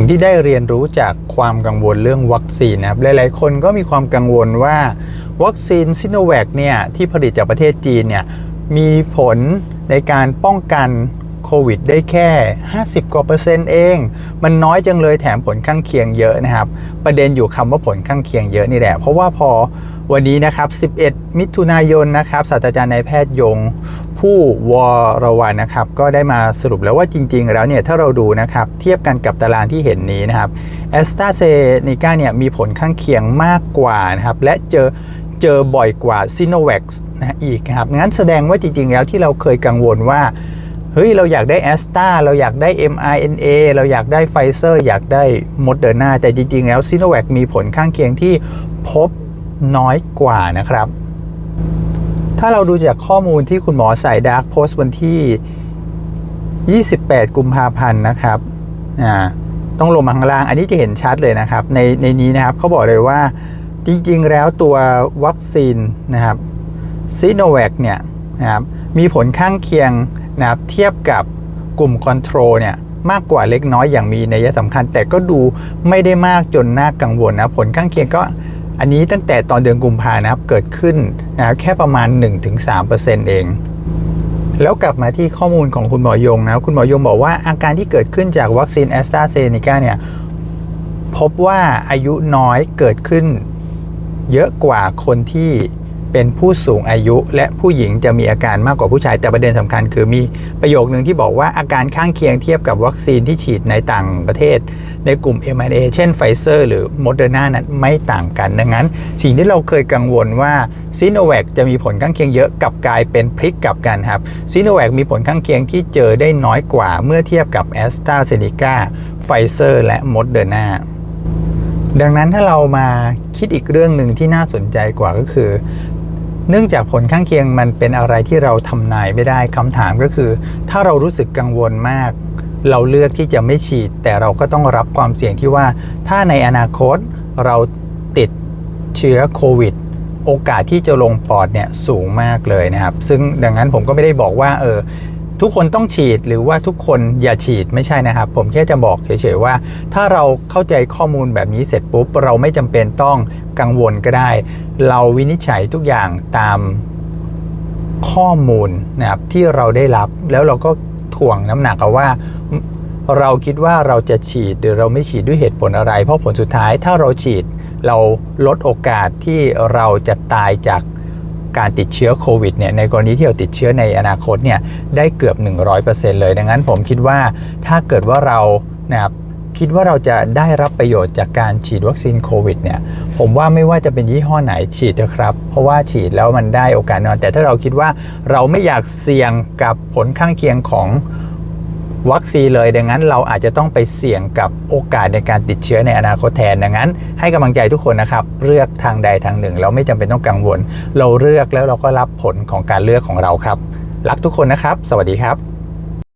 สิ่งที่ได้เรียนรู้จากความกังวลเรื่องวัคซีนนะครับหลายๆ คนก็มีความกังวลว่า วัคซีนซิโนแวคเนี่ยที่ผลิตจากประเทศจีนเนี่ยมีผลในการป้องกัน โควิดได้แค่ 50 กว่าเปอร์เซ็นต์เอง มันน้อยจังเลยแถมผลข้างเคียงเยอะนะครับ ประเด็นอยู่คำว่าผลข้างเคียงเยอะนี่แหละ เพราะว่าพอวันนี้นะครับ 11 มิถุนายนนะครับ ศาสตราจารย์นายแพทย์ยงผู้วรวันนะครับ ก็ได้มาสรุปแล้วว่าจริง ๆ แล้วเนี่ย ถ้าเราดูนะครับ เทียบกันกับตารางที่เห็นนี้นะครับแอสตราเซเนกาเนี่ยมีผลข้างเคียงมากกว่านะครับ และเจอเจอบ่อยกว่าซิโนแวคนะอีกครับงั้นแสดงว่าจริง ๆ แล้วที่เราเคยกังวลว่า เฮ้ย เราอยากได้แอสตราเราอยากได้ mRNA เราอยากได้ไฟเซอร์อยากได้โมเดอร์นาแต่จริง ๆ แล้วซิโนแวคมีผลข้างเคียงที่พบน้อยกว่านะครับ ถ้าเราดูจากข้อมูลที่คุณหมอสายดาร์กโพสต์วันที่ 28 กุมภาพันธ์นะครับอ่าต้องลงมาข้างล่าง อันนี้จะเห็นชัดเลยนะครับ ในในนี้นะครับเขาบอกเลยว่าจริง ๆ แล้วตัววัคซีนนะครับซีโนแวคเนี่ยนะครับมีผลข้างเคียง นะครับเทียบกับกลุ่มคอนโทรลเนี่ยมากกว่าเล็กน้อยอย่างมีนัยสำคัญ แต่ก็ดูไม่ได้มากจนน่ากังวลนะผลข้างเคียงก็อันนี้ตั้งแต่ตอนเดือนกุมภานะครับเกิดขึ้นนะครับแค่ประมาณ 1-3%เอง แล้วกลับมาที่ข้อมูลของคุณหมอยงนะคุณหมอยงบอกว่าอาการที่เกิดขึ้นจากวัคซีนแอสตราเซเนกาเนี่ยพบว่าอายุน้อยเกิดขึ้นเยอะกว่าคนที่ เป็นผู้สูงอายุ และผู้หญิงจะมีอาการมากกว่าผู้ชายแต่ประเด็นสำคัญ คือมีประโยคหนึ่งที่บอกว่าอาการข้างเคียงเทียบกับวัคซีนที่ฉีดในต่างประเทศ ในกลุ่ม m อ a เช่นไฟเซอร์หรือโมเดอร์นานั้นไม่ต่างกัน ดังนั้น สิ่งที่เราเคยกังวลว่าซีโนแวคจะมีผลข้างเคียงเยอะกลับกลายเป็นพลิกกลับกันครับซีโนแวคมีผลข้างเคียงที่เจอได้น้อยกว่าเมื่อเทียบกับแอสตราเซเนกาไฟเซอร์และโมเดอร์นาดังนั้นถ้าเรามาคิดอีกเรื่องหนึ่งที่น่าสนใจกว่าก็คือ เนื่องจากผลข้างเคียงมันเป็นอะไรที่เราทำนายไม่ได้คำถามก็คือ ถ้าเรารู้สึกกังวลมาก เราเลือกที่จะไม่ฉีด แต่เราก็ต้องรับความเสี่ยงที่ว่า ถ้าในอนาคตเราติดเชื้อโควิดโอกาสที่จะลงปอดเนี่ยสูงมากเลยนะครับ ซึ่งดังนั้นผมก็ไม่ได้บอกว่าเออทุกคนต้องฉีดหรือว่าทุกคนอย่าฉีดไม่ใช่นะครับ ผมแค่จะบอกเฉยๆว่า ถ้าเราเข้าใจข้อมูลแบบนี้เสร็จปุ๊บ เราไม่จำเป็นต้อง กังวลก็ได้ เราวินิจฉัยทุกอย่างตามข้อมูลนะครับที่เราได้รับแล้วเราก็ถ่วงน้ำหนักเอาว่า เราคิดว่าเราจะฉีดหรือเราไม่ฉีดด้วยเหตุผลอะไร เพราะผลสุดท้ายถ้าเราฉีดเราลดโอกาสที่เราจะตายจากการติดเชื้อโควิดเนี่ยในกรณีที่เราติดเชื้อในอนาคตเนี่ยได้เกือบ 100%เลย ดังนั้นผมคิดว่าถ้าเกิดว่าเรานะครับ คิดว่าเราจะได้รับประโยชน์จากการฉีดวัคซีนโควิดเนี่ยผมว่าไม่ว่าจะเป็นยี่ห้อไหนฉีดเถอะครับ เพราะว่าฉีดแล้วมันได้โอกาสนอน แต่ถ้าเราคิดว่าเราไม่อยากเสี่ยงกับผลข้างเคียงของวัคซีนเลย ดังนั้นเราอาจจะต้องไปเสี่ยงกับโอกาสในการติดเชื้อในอนาคตแทน ดังนั้น ให้กำลังใจทุกคนนะครับ เลือกทางใดทางหนึ่ง เราไม่จำเป็นต้องกังวล เราเลือกแล้วเราก็รับผลของการเลือกของเราครับ รักทุกคนนะครับ สวัสดีครับ